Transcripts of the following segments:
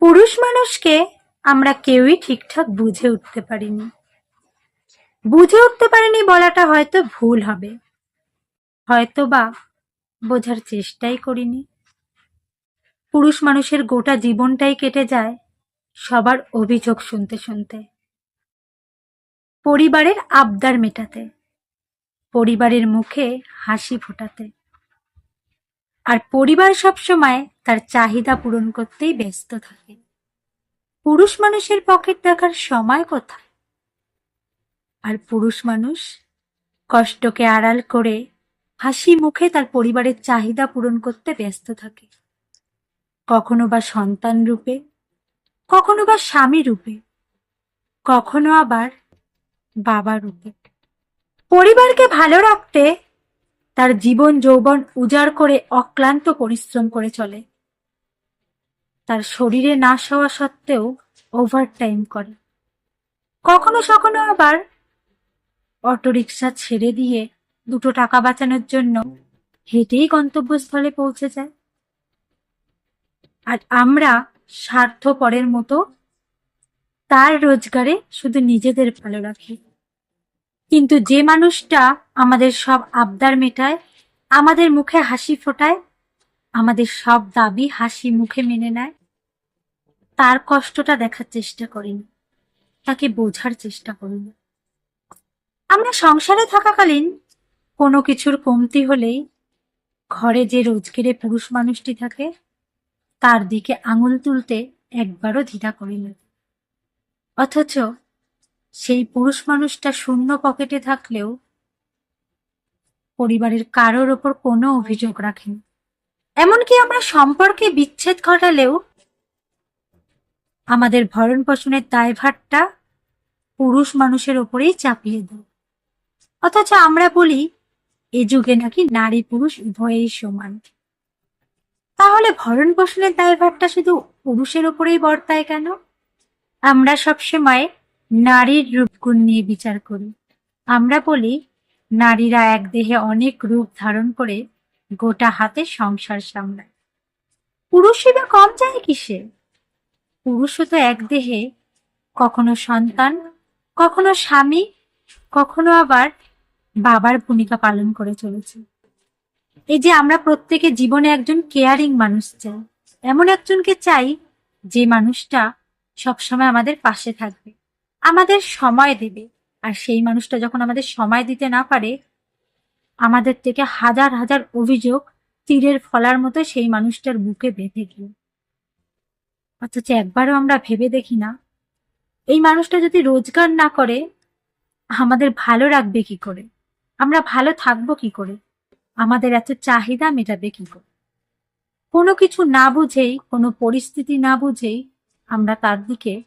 পুরুষ মানুষকে আমরা কেউই ঠিকঠাক বুঝে উঠতে পারিনি। বুঝে উঠতে পারিনি বলাটা হয়তো ভুল হবে। হয়তো বা বোঝার চেষ্টাই করিনি। পুরুষ মানুষের গোটা জীবনটাই কেটে যায় সবার অভিযোগ শুনতে শুনতে। পরিবারের আবদার মেটাতে, পরিবারের মুখে হাসি ফোটাতে। আর পরিবার সবসময় তার চাহিদা পূরণ করতেই ব্যস্ত থাকে। পুরুষ মানুষের পকেট দেখার সময় কোথায়? আর পুরুষ মানুষ কষ্টকে আড়াল করে হাসি মুখে তার পরিবারের চাহিদা পূরণ করতে ব্যস্ত থাকে। কখনো বা সন্তান রূপে, কখনো বা স্বামী রূপে, কখনো আবার বাবা রূপে। পরিবারকে ভালো রাখতে তার জীবন যৌবন উজাড় করে অক্লান্ত পরিশ্রম করে চলে। তার শরীরে না হওয়া সত্ত্বেও ওভারটাইম করে। কখনো কখনো আবার অটোরিকশা ছেড়ে দিয়ে দুটো টাকা বাঁচানোর জন্য হেঁটেই গন্তব্যস্থলে পৌঁছে যায়। আর আমরা স্বার্থপরের মতো তার রোজগারে শুধু নিজেদের ভালো রাখি। কিন্তু যে মানুষটা আমাদের সব আবদার মেটায়, আমাদের মুখে হাসি ফোটায়, আমাদের সব দাবি হাসি মুখে মেনে নেয়, তার কষ্টটা দেখার চেষ্টা করিনি তাকে বোঝার চেষ্টা করিনি আমরা সংসারে থাকাকালীন কোনো কিছুর কমতি হলেই ঘরে যে রোজগেরে পুরুষ মানুষটি থাকে, তার দিকে আঙুল তুলতে একবারও দ্বিধা করিনি অথচ সেই পুরুষ মানুষটা শূন্য পকেটে থাকলেও পরিবারের কারোর ওপর কোনো অভিযোগ রাখেন। এমনকি আমরা সম্পর্কে বিচ্ছেদ ঘটালেও আমাদের ভরণ পোষণের দায়ভারটা পুরুষ মানুষের ওপরেই চাপিয়ে দেয়। অথচ আমরা বলি, এ যুগে নাকি নারী পুরুষ উভয়েই সমান। তাহলে ভরণ পোষণের দায়ভারটা শুধু পুরুষের ওপরেই বর্তায় কেন? আমরা সবসময় নারীর রূপগুণ নিয়ে বিচার করি। আমরা বলি, নারীরা এক দেহে অনেক রূপ ধারণ করে গোটা হাতে সংসার সামলায়। পুরুষই বা কম যায় কিসে? পুরুষও তো এক দেহে কখনো সন্তান, কখনো স্বামী, কখনো আবার বাবার ভূমিকা পালন করে চলেছে। এই যে আমরা প্রত্যেকে জীবনে একজন কেয়ারিং মানুষ চাই, এমন একজনকে চাই যে মানুষটা সবসময় আমাদের পাশে থাকবে। আমাদের সময় দেবে। আর সেই মানুষটা যখন আমাদের সময় দিতে না পারে, আমাদের থেকে হাজার হাজার অভিযোগ তীরের ফলার মতো সেই মানুষটার বুকে বেঁধে গিয়ে অথচ একবারও আমরা ভেবে দেখি না। এই মানুষটা যদি রোজগার না করে, আমাদের ভালো রাখবে কি করে? আমরা ভালো থাকব কি করে? আমাদের এত চাহিদা মেটাবে কি করে? কোনো কিছু না বুঝেই, কোনো পরিস্থিতি না বুঝেই আমরা তার দিকে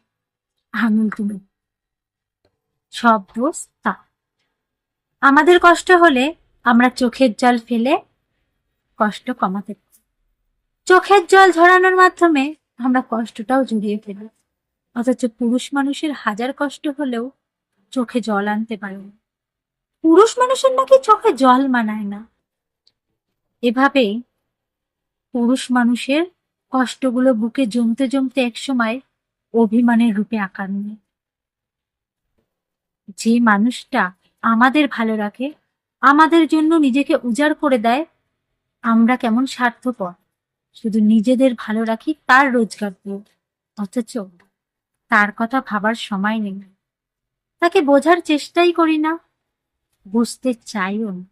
আঙুল তুলি। সব দোষ তা আমাদের কষ্ট হলে আমরা চোখের জল ফেলে কষ্ট কমাতে চোখের জল ঝরানোর মাধ্যমে আমরা কষ্টটাও জড়িয়ে ফেলি। অথচ পুরুষ মানুষের হাজার কষ্ট হলেও চোখে জল আনতে পারে পুরুষ মানুষের নাকি চোখে জল মানায় না। এভাবেই পুরুষ মানুষের কষ্টগুলো বুকে জমতে জমতে একসময় অভিমানের রূপে আকার নেয়। যে মানুষটা আমাদের ভালো রাখে, আমাদের জন্য নিজেকে উজাড় করে দেয়, আমরা কেমন স্বার্থপর। শুধু নিজেদের ভালো রাখি তার রোজগার দিয়ে। অথচ তার কথা ভাবার সময় নেই। তাকে বোঝার চেষ্টাই করি না। বুঝতে চাইও না।